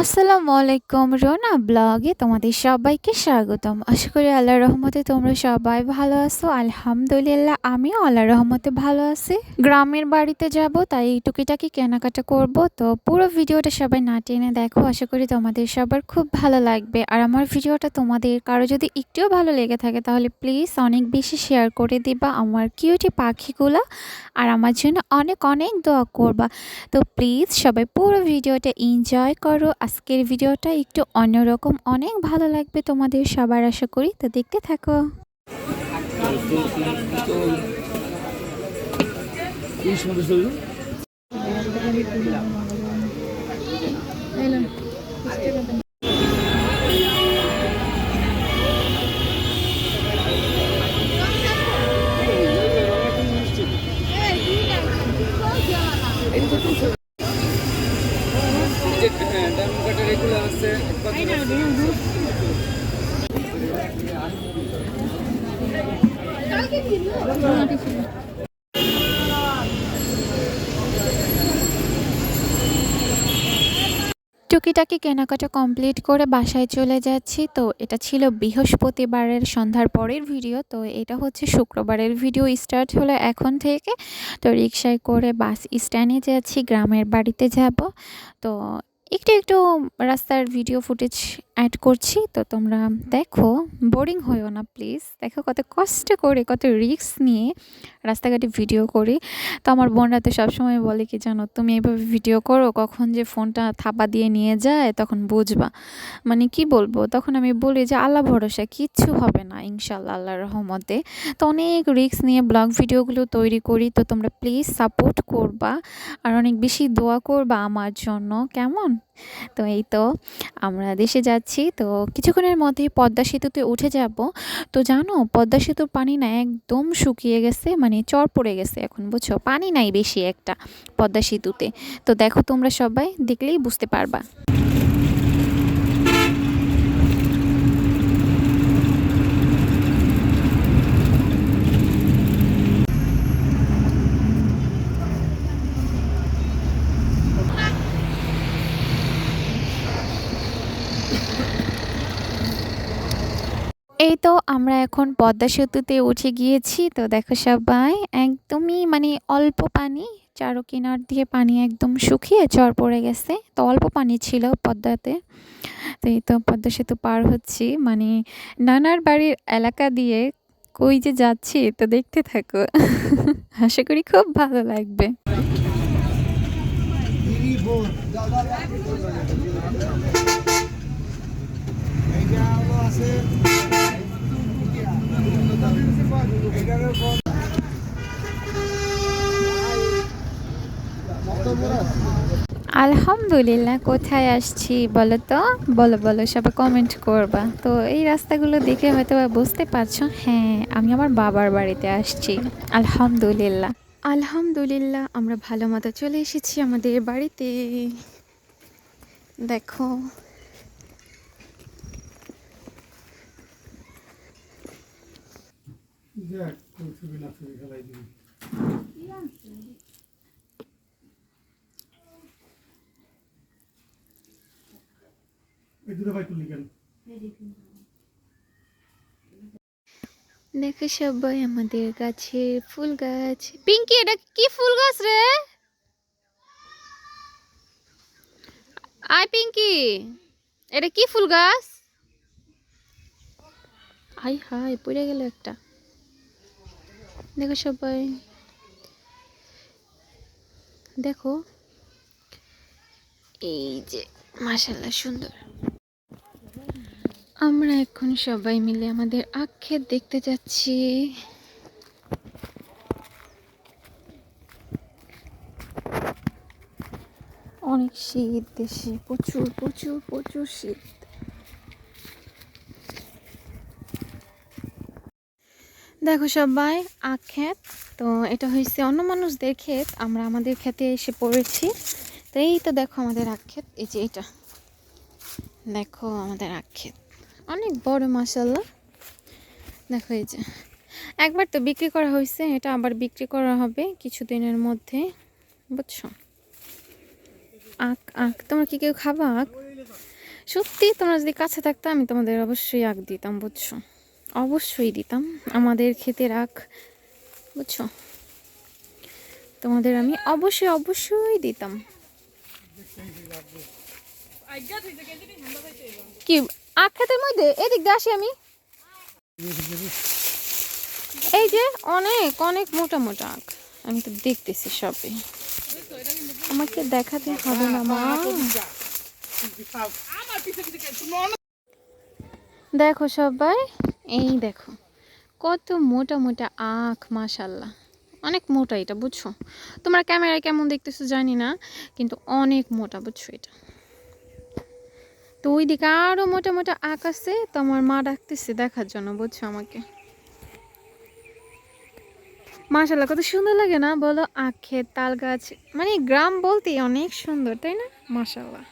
আসসালামু আলাইকুম রোনা ব্লগে তোমাদের সবাইকে স্বাগতম। আশা করি আল্লাহর রহমতে তোমরা সবাই ভালো আছো। আলহামদুলিল্লাহ, আমিও আল্লাহর রহমতে ভালো আছি। গ্রামের বাড়িতে যাব, তাই টুকিটাকি কেনাকাটা করব। তো পুরো ভিডিওটা সবাই না টেনে দেখো, আশা করি তোমাদের সবার খুব ভালো লাগবে। আর আমার ভিডিওটা তোমাদের কারও যদি একটুও ভালো লেগে থাকে, তাহলে প্লিজ অনেক বেশি শেয়ার করে দিবা আমার কিউটি পাখিগুলো। আর আমার জন্য অনেক অনেক দোয়া করবা। তো প্লিজ সবাই পুরো ভিডিওটা এনজয় করো আজকের ভিডিওটা একটু অন্যরকম অনেক ভালো লাগবে তোমাদের সবার আশা করি। তো দেখতে থাকো। ইলিশ কাটার এগুলো আছে টুকিটাকি কেনাকাটা কমপ্লিট করে বাসায় চলে যাচ্ছি। তো এটা ছিল বৃহস্পতিবারের সন্ধ্যার পরের ভিডিও। তো এটা হচ্ছে শুক্রবারের ভিডিও স্টার্ট হলো এখন থেকে। তো রিক্সায় করে বাস স্ট্যান্ডে যাচ্ছি গ্রামের বাড়িতে যাব। তো একটু একটু রাস্তার ভিডিও ফুটেজ অ্যাড করছি, তো তোমরা দেখো বোরিং হইও না প্লিজ দেখো কত কষ্ট করে, কত রিস্ক নিয়ে রাস্তাঘাটে ভিডিও করি। তো আমার বোনরা তো সবসময় বলে কি জানো, তুমি এইভাবে ভিডিও করো, কখন যে ফোনটা থাপা দিয়ে নিয়ে যায়, তখন বুঝবা। মানে কি বলব, তখন আমি বলি যে, আল্লাহ ভরসা, কিচ্ছু হবে না ইনশাল্লাহ আল্লাহর রহমতে। তো অনেক রিস্ক নিয়ে ব্লগ ভিডিওগুলো তৈরি করি, তো তোমরা প্লিজ সাপোর্ট করবা। আর অনেক বেশি দোয়া করবা আমার জন্য, কেমন? তো এই তো, আমরা দেশে যাচ্ছি, তো কিছুক্ষণের মধ্যেই পদ্মা সেতুতে উঠে যাব। তো জানো, পদ্মা সেতুর পানি না একদম শুকিয়ে গেছে মানে চর পড়ে গেছে এখন, বুঝছ? পানি নাই বেশি একটা পদ্মা সেতুতে। তো দেখো তোমরা সবাই, দেখলেই বুঝতে পারবা এই তো আমরা এখন পদ্মা সেতুতে উঠে গিয়েছি। তো দেখো সবাই, একদমই মানে অল্প পানি চারো কিনার দিয়ে পানি একদম শুকিয়ে চর পড়ে গেছে। তো অল্প পানি ছিল পদ্মাতে। তো এই তো পদ্মা সেতু পার হচ্ছি। মানে নানার বাড়ির এলাকা দিয়ে কই যে যাচ্ছি, তো দেখতে থাকো। আশা করি খুব ভালো লাগবে। আলহামদুলিল্লাহ, কোথায় আসছি বলো তো? বলো বলো, সবাই কমেন্ট করবা। তো এই রাস্তাগুলো দেখে হয়তো বুঝতে পারছ। হ্যাঁ আমি আমার বাবার বাড়িতে আসছি। আলহামদুলিল্লাহ। আলহামদুলিল্লাহ, আমরা ভালো মতো চলে এসেছি আমাদের বাড়িতে। দেখো দেখ কেন? দেখো সবাই, আমাদের গাছে ফুল গাছ। পিঙ্কি, এটা কি ফুল গাছ রে? আয় পিঙ্কি, এটা কি ফুল গাছ? আই হাই পড়ে গেল একটা। দেখো সবাই। দেখো, এই যে মাশাল্লাহ সুন্দর। আমরা এখন সবাই মিলে আমাদের আক্ষেত দেখতে যাচ্ছি। অনেক শীত, দেশে প্রচুর প্রচুর প্রচুর শীত। দেখো সবাই, আখ ক্ষেত। তো এটা হয়েছে অন্য মানুষদের ক্ষেত, আমরা আমাদের ক্ষেতে এসে পড়েছি। তো এই তো দেখো আমাদের আখ ক্ষেত, এই যে এটা। দেখো আমাদের আখ ক্ষেত। অনেক বড় মাসাল্লাহ দেখো এই যে। একবার তো বিক্রি করা হয়েছে এটা আবার বিক্রি করা হবে কিছুদিনের মধ্যে, বুঝছ? আখ আখ। তোমরা কি কেউ খাবা আখ? সত্যি, তোমরা যদি কাছে থাকতো, আমি তোমাদের অবশ্যই আখ দিতাম, বুঝছ? অবশ্যই দিতাম। আমাদের ক্ষেতের আখ বুঝছ? তোমাদের আমি অবশ্যই অবশ্যই দিতাম। কি আখ ক্ষেতের মধ্যে? এদিক দিয়ে আসি আমি। এই যে অনেক অনেক মোটা মোটা আখ। আমি তো দেখতেছি সবে আমাকে দেখাতে হবে না, মা। দেখো সবাই। এই দেখো, কত মোটা মোটা আখ মাশাল্লাহ অনেক মোটা এটা, বুঝছ? তোমরা ক্যামেরায় কেমন দেখতেছো জানি না, কিন্তু অনেক মোটা, বুঝছ এটা। তো ওইদিকে আরও মোটা মোটা আখ আছে, তো আমার মা ডাকতেছে দেখার জন্য, বুঝছ আমাকে। মাশাল্লাহ কত সুন্দর লাগে না? বলো আখে তাল গাছ মানে গ্রাম বলতেই অনেক সুন্দর, তাই না? মাশাল্লাহ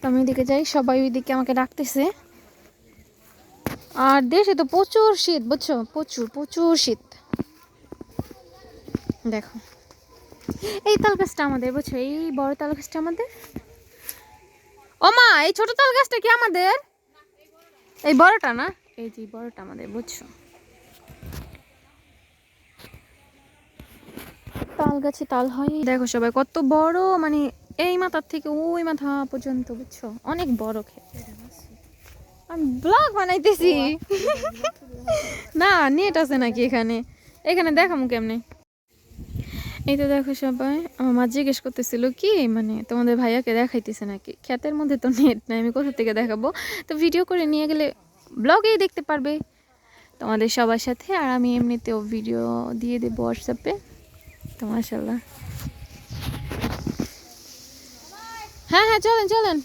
তো আমি ওইদিকে যাই, সবাই ওইদিকে আমাকে ডাকতেছে। আর দেশে তো প্রচুর শীত, বুঝছ? প্রচুর প্রচুর শীত। দেখো। এই তাল গাছটা আমাদের, বুঝছ? এই বড় তাল গাছটা আমাদের। ও মা, এই ছোট তাল গাছটা কি আমাদের? এই বড়টা না? এই যে বড়টা আমাদের, বুঝছ? তাল গাছে তাল হয়। দেখো সবাই, কত বড় মানে এই মাথার থেকে ওই মাথা পর্যন্ত, বুঝছ? অনেক বড় ক্ষেত। আমি ব্লগ বানাইতেছি। না নেট আছে নাকি এখানে? এখানে দেখামু কেমনে? এই তো দেখো সবাই আমার মা জিজ্ঞেস করতেছিল কি? মানে তোমাদের ভাইয়াকে দেখাইতেছে নাকি? ক্ষেতের মধ্যে তো নেট নাই আমি কোথা থেকে দেখাবো? তো ভিডিও করে নিয়ে গেলে ব্লগেই দেখতে পারবে। তোমাদের সবার সাথে আর আমি এমনিতেও ভিডিও দিয়ে দেবো হোয়াটসঅ্যাপে তো মাসাল্লাহ হ্যাঁ হ্যাঁ চলেন চলেন।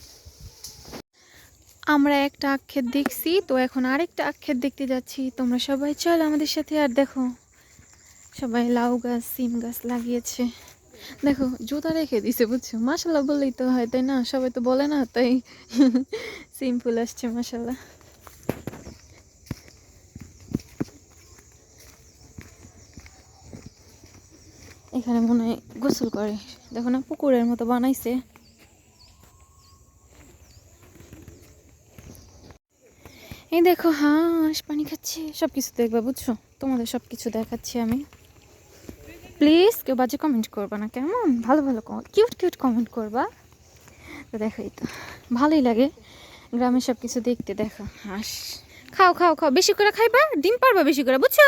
আমরা একটা আক্ষেত দেখছি, তো এখন আরেকটা আক্ষেত দেখতে যাচ্ছি। তোমরা সবাই চলো আমাদের সাথে আর দেখো, সবাই লাউ গাছ, সিম গাছ লাগিয়েছে। দেখো, জুতা রেখে দিছে, বুঝছ? মাসাল্লাহ বললেই তো হয়, তাই না? সবাই তো বলে না, তাই। সিম্পল আসছে মাসাল্লাহ এখানে মনে হয় গোসল করে। দেখো না, পুকুরের মতো বানাইছে। এই দেখো হাঁস, পানি খাচ্ছে সব কিছু দেখবে, বুঝছ? তোমাদের সব কিছু দেখাচ্ছি আমি। প্লিজ কেউ বাজে কমেন্ট করবা না, কেমন? ভালো ভালো কিউট কিউট কমেন্ট করবা। তো দেখো এই তো, ভালোই লাগে গ্রামে সব কিছু দেখতে, দেখো হাঁস। খাও খাও খাও, বেশি করে খাইবা, ডিম পারবা বেশি করে, বুঝছ?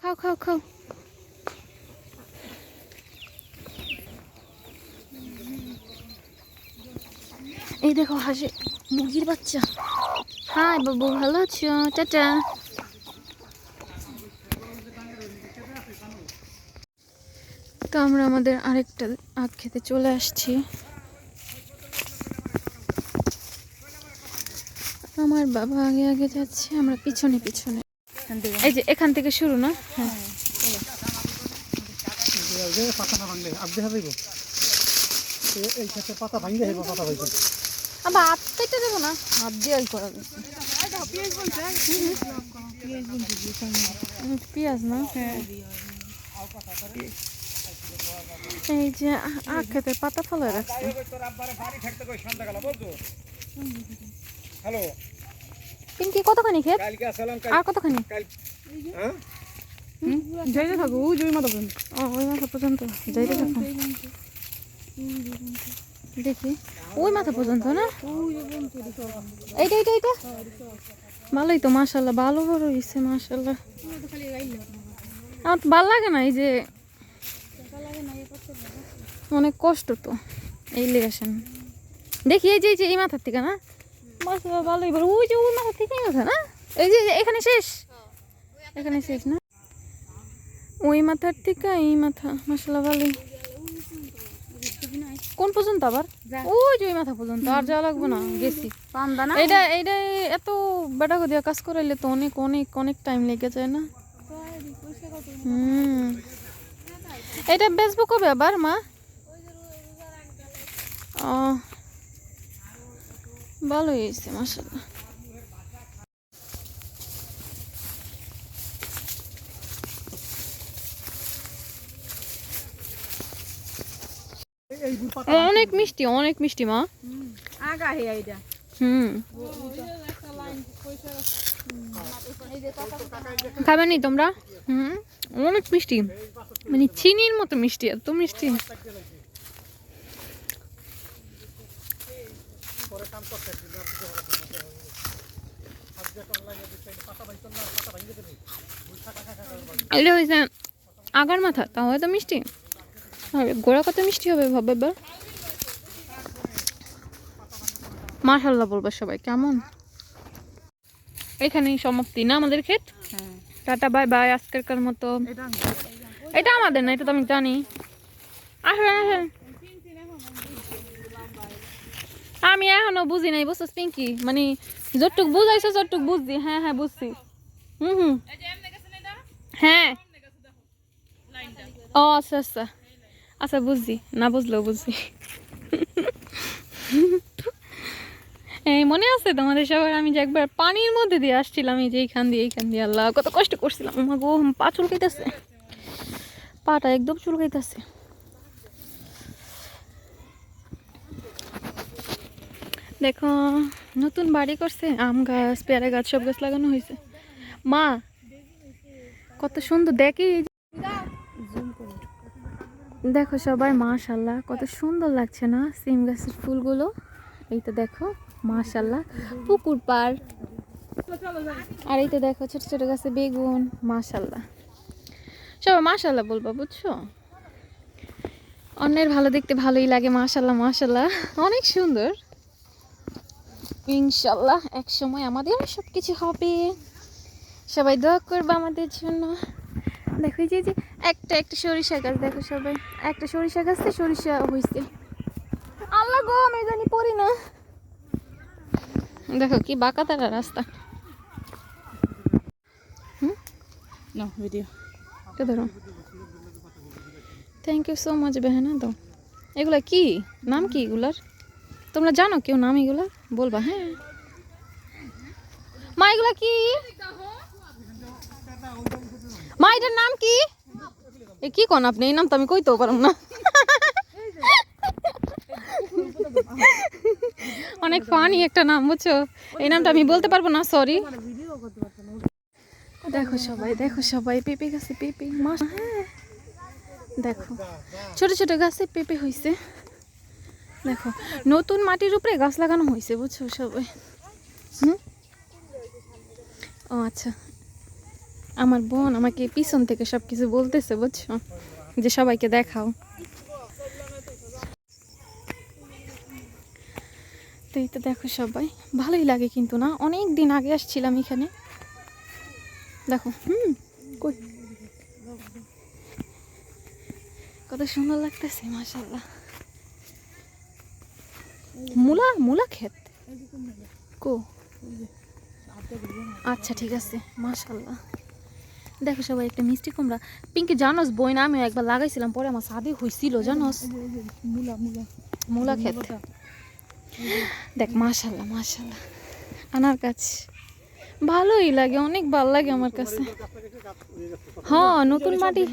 খাও খাও খাও। এই দেখো হাসে মুরগির বাচ্চা। হাই বাবু ভালো আছো টাটা তো আমরা আমাদের আরেকটা আখ খেতে চলে আসছি আমার বাবা আগে আগে যাচ্ছে আমরা পিছনে পিছনে এই যে এখান থেকে শুরু না হ্যাঁ পাতা ভাঙলে দেখা যাইব এই ক্ষেত্রে পাতা ভাঙলে হেব পাতা ভাঙবে না? হাত এই যে আখ খেতে পাতা ফলে রাখছে। কতখানি খেত আর কতখানি? যাইতে থাকো। ওই জমি মাথা পর্যন্ত। ও ওই মাথা পর্যন্ত। যাইতে থাকো। দেখি। ওই মাথা পর্যন্ত না? এইটা এইটা এইটা? ভালোই তো মাশাল্লাহ ভালো বড় হয়েছে মাশাল্লাহ আমার তো ভালো লাগে না, এই যে অনেক কষ্ট তো, এই লেগেছেন দেখি, এই যে এই যে, এই মাথার থেকে না? মাশাল্লাহ ভালোই বড়। ওই যে, ওই মাথার থেকে মাথা না? এই যে এখানে শেষ? এখানে শেষ না? ওই মাথার থেকে এই মাথা মাশাল্লাহ ভালোই। কোন পর্যন্ত আবার? ওই যে ওই মাথা পর্যন্ত আর যাওয়া লাগবে না গেছি। এটা এটা এত বেটা দিয়ে কাজ করাইলে তো অনেক অনেক অনেক টাইম লেগে যায় না? হুম। এটা বেচবো কবে আবার মা? ও ভালো হয়েছে মাসাল্লাহ এই গুড় পাতা অনেক মিষ্টি অনেক মিষ্টি মা। আগা হে এইটা হুম। খাবে নি তোমরা? হুম অনেক মিষ্টি। মানে চিনির মতো মিষ্টি এত মিষ্টি। এটা হয়েছে আগার মাথা তাহলে তো মিষ্টি। আর গোড়া কত মিষ্টি হবে ভাবে এবার? মাশাল্লাহ বলবে সবাই কেমন? এখানেই সমাপ্তি না আমাদের ক্ষেত? টাটা বাই বাই আজকেরকার মতো। এটা এটা আমাদের না এটা তো আমি জানি। আসেন আসেন। আমি এখনও বুঝি নাই বুঝছ পিঙ্কি? মানে যতটুক বুঝাইছো যতটুক বুঝছি। হ্যাঁ হ্যাঁ বুঝছি। হুম হুম। হ্যাঁ। ও আচ্ছা আচ্ছা। আচ্ছা বুঝছি। না বুঝলেও বুঝছি। এই মনে আছে তোমাদের সবার? আমি যে একবার পানির মধ্যে দিয়ে আসছিলাম, এই যে এইখান দিয়ে এইখান দিয়ে। আল্লাহ, কত কষ্ট করছিলাম। আমার গো পা চুলকাইতেছে। পাটা একদম চুলকাইতেছে। দেখো, নতুন বাড়ি করছে, আম গাছ, পেয়ারা গাছ, সব গাছ লাগানো হয়েছে। মা, কত সুন্দর। দেখি। দেখো সবাই মাশাল্লাহ কত সুন্দর লাগছে না সিম গাছের ফুলগুলো? এই তো দেখো মাশাল্লাহ পুকুর পার আর এই তো দেখো, ছোট ছোট গাছে বেগুন মাশাল্লাহ সবাই মাশাল্লাহ বলবা, বুঝছ? অন্যের ভালো দেখতে ভালোই লাগে মাশাল্লাহ মাশাল্লাহ অনেক সুন্দর। ইনশাল্লাহ এক সময় আমাদের সব কিছু হবে। সবাই দোয়া করবে আমাদের জন্য। দেখো যে যে একটা একটা সরিষা গাছ, দেখো সবাই। একটা সরিষা গাছে সরিষা হয়েছে আল্লাহ গো, আমি জানি পড়ি না। দেখো কি বাঁকা তারা রাস্তা থ্যাংক ইউ সো মাচ বেহানা তো এগুলা কি? নাম কি এগুলার? তোমরা জানো কেউ নাম এগুলা? বলবা হ্যাঁ। মা, এগুলা কি? মা, এটার নাম কি? এ, কি কোন আপনি? এই নাম তো আমি কইতেও পারম না। অনেক ফানি একটা নাম, বুঝছ? এই নামটা আমি বলতে পারব না সরি দেখো সবাই দেখো সবাই, পেঁপে গাছে পেঁপে দেখো, ছোট ছোট গাছে পেঁপে হয়েছে দেখো, নতুন মাটির উপরে গাছ লাগানো হয়েছে বুঝছ সবাই? হুম? ও আচ্ছা। আমার বোন আমাকে পিছন থেকে সব কিছু বলতেছে, বুঝছ? যে সবাইকে দেখাও। তো এই তো দেখো সবাই। ভালোই লাগে কিন্তু না? অনেক দিন আগে আসছিলাম এখানে। দেখো, হুম কত সুন্দর লাগতেছে মাশাল্লাহ মূলা মূলা ক্ষেত? কো? আচ্ছা ঠিক আছে মাশাল্লাহ দেখো সবাই একটা মিষ্টি কুমড়া। পিঙ্কি জানোস বই না আমি একবার লাগাইছিলাম পরে আমার সাদে হয়েছিল জানোস? মুলা ক্ষেত। দেখ মাশাল্লাহ মাশাল্লাহ। আনার গাছ ভালোই লাগে অনেক ভালো লাগে আমার কাছে। হ্যাঁ নতুন মাটি।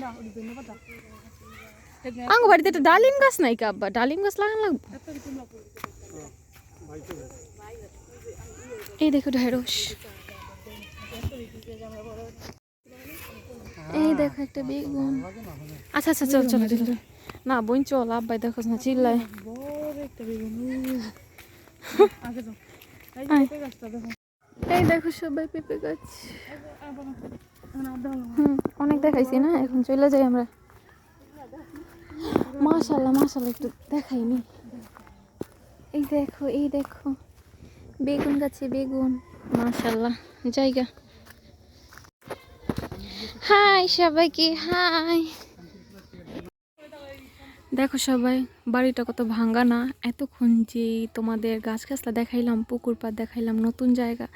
আঙ্গ বাড়িতে একটা ডালিম গাছ নাই কা আব্বা? ডালিম গাছ লাগানো লাগবে? এই দেখো ঢেঁড়স। এই দেখো একটা বেগুন। আচ্ছা আচ্ছা চল চল না, বোন, চল, আব্বাই দেখো না, চিল্লায়। এই দেখো সবাই পেঁপে গাছ। অনেক দেখাইছি না, এখন চলে যাই আমরা। মাশাল্লাহ মাশাল্লাহ, একটু দেখাইনি এই দেখো এই দেখো। বেগুন গাছে বেগুন, মাশাল্লাহ, জায়গা। হাই সবাইকে, হাই। দেখো সবাই, বাড়িটা কত ভাঙ্গা না? এতক্ষণ যে তোমাদের গাছ গাছলা দেখাইলাম, পুকুর পাড় দেখাইলাম, নতুন জায়গা,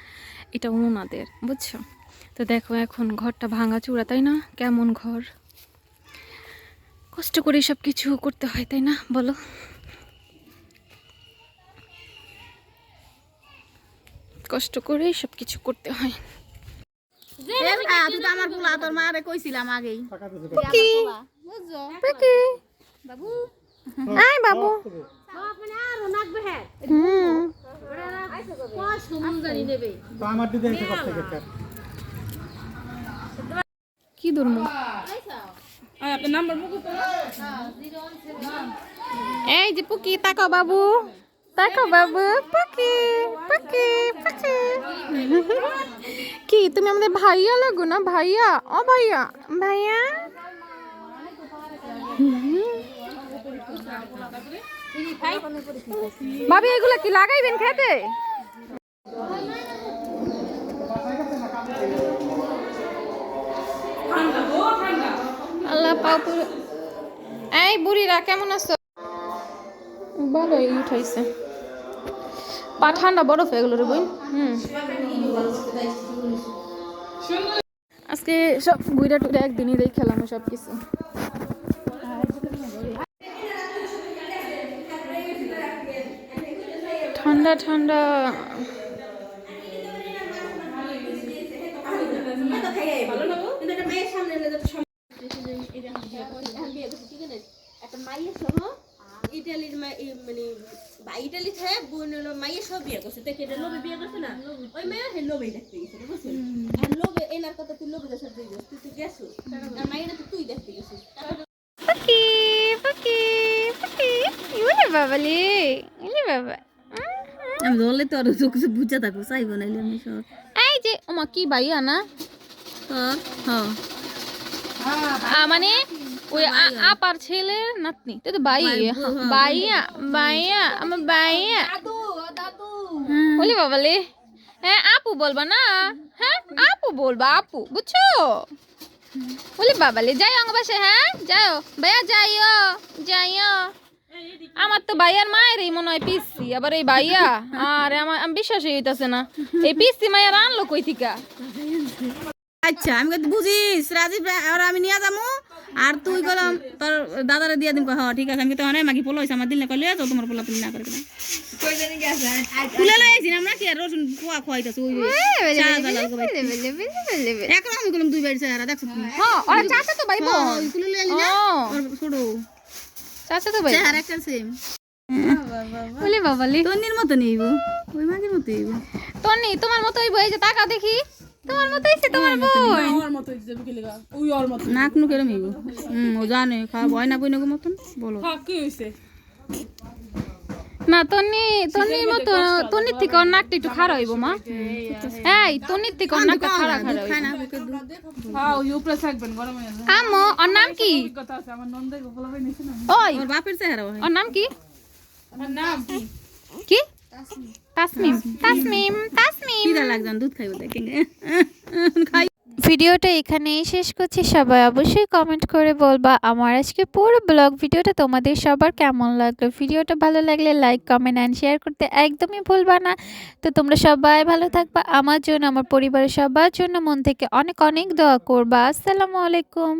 এটা ওনাদের, বুঝছ? তো দেখো এখন ঘরটা ভাঙা চূড়া, তাই না? কেমন ঘর? কষ্ট করে সব কিছু করতে হয়, তাই না? বলো। কষ্ট করে সব কিছু করতে হয়। তুই তো আমার পোলা তোর মারে কইছিলাম আগেই। বাবু। আয় গেছে কি দুর্ম এই যে পুকি তাকাও বাবু। তাকাও বাবু। পুকি পুকি পুকি। কি, তুমি আমাদের ভাইয়া লাগো না? ভাইয়া? ও ভাইয়া। ভাইয়া? ভাবি, এগুলা কি লাগাইবেন খেতে? আল্লাহ পাপুর এই বুড়িরা, কেমন আছো? ভালোই উঠাইছে। পা ঠান্ডা বরফ হয়ে গেল রে বই। আজকে সব ঘুরে টুরে একদিনই দিয়ে খেলাম সব কিছু ঠান্ডা ঠান্ডা। মানে বা ইটালি থেকে বোন হলো মাইয়ের সব বিয়ে করছে। দেখে এটা লোভে বিয়ে করছে না? ওই মেয়ে হে লোভেই দেখতে গেছে বুঝছেন আর লোভে এনার কথা তুই লোভে দেশের দিয়ে তুই তুই গেছো? আর মাইয়েরা তো তুই দেখতে গেছিস। বাবালি বাবা আমি ধরলে তো আর কিছু বুঝা থাকব চাইব নাইলে আমি সব। এই যে ওমা কি ভাইয়া না? তোর হ্যাঁ। মানে ওই আপার ছেলের নাতনি। তো বাইয়া। বাইয়া বাইয়া আমার বাইয়া। বলি বাবালে হ্যাঁ আপু বলবা না। হ্যাঁ আপু বলবা আপু বুঝছ? বলি বাবালে যাই অঙ্গ বাসে হ্যাঁ যাও ভাইয়া যাইও যাইও। আমার তো ভাইয়ার মায়ের এই মনে হয় পিসি আবার এই ভাইয়া আর আমার আমি বিশ্বাসই হইতাছে না। এই পিসি মায়ের আনলো কই থিকা? আচ্ছা আমি বুঝিস রাজীব আর আমি নিয়ে যাব আর তুই গেলাম তোর দাদারে দিয়ে দিন হ্যাঁ ঠিক আছে আমি তো অনেক মাগি পোলো হয়েছে আমার দিলে কইলে তো তোমার পোলা তুমি না করে লইছি আমরা কি আর রসুন খোয়া খোয়াইতাছি ওই এখন আমি গেলাম দুই বাড়ি চেহারা দেখছ তুমি? হ্যাঁ ওরা চাচা তো ভাই বোন লই আলি না ও। ওর ছোট চাচা তো ভাই চেহারা একটা সেম বলি বাবালি মতো নিব ওই মাগির মতো তনি তোমার মতোই বই যে টাকা দেখি। তোমার মতোই সে তোমার বোন। ওর মতো যাবে কি লাগা। ওই ওর মতো। নাক নু কেরম নিব হুম ও জানে খাওয়া ভয় না বইনগো মতন বলো। হ্যাঁ কি হইছে? না তনি তনির মতো তনির থেকে ওর নাকটা একটু খারাপ হইব মা। এই তনির থেকে ওর নাকটা বুকে দুধ হ্যাঁ ওই উপরে থাকবেন গরমে আম্মু ওর নাম কি? কথা আছে আমার নন্দের গোপাল নিছে না। ওই। ওর বাপের চেহারা ওর নাম কি? আমার নাম কি? কি? তাসমিম। তাসমিম। তাসমিম লাগজান দুধ খাইব দেখেন খাই। ভিডিওটা এখানেই শেষ করছি। সবাই অবশ্যই কমেন্ট করে বলবা আমার আজকে পুরো ব্লগ ভিডিওটা তোমাদের সবার কেমন লাগল? ভিডিওটা ভালো লাগলে লাইক কমেন্ট অ্যান্ড শেয়ার করতে একদমই ভুলবা না। তো তোমরা সবাই ভালো থাকবা। আমার জন্য আমার পরিবারের সবার জন্য মন থেকে অনেক অনেক দোয়া করবা। আসসালামু আলাইকুম।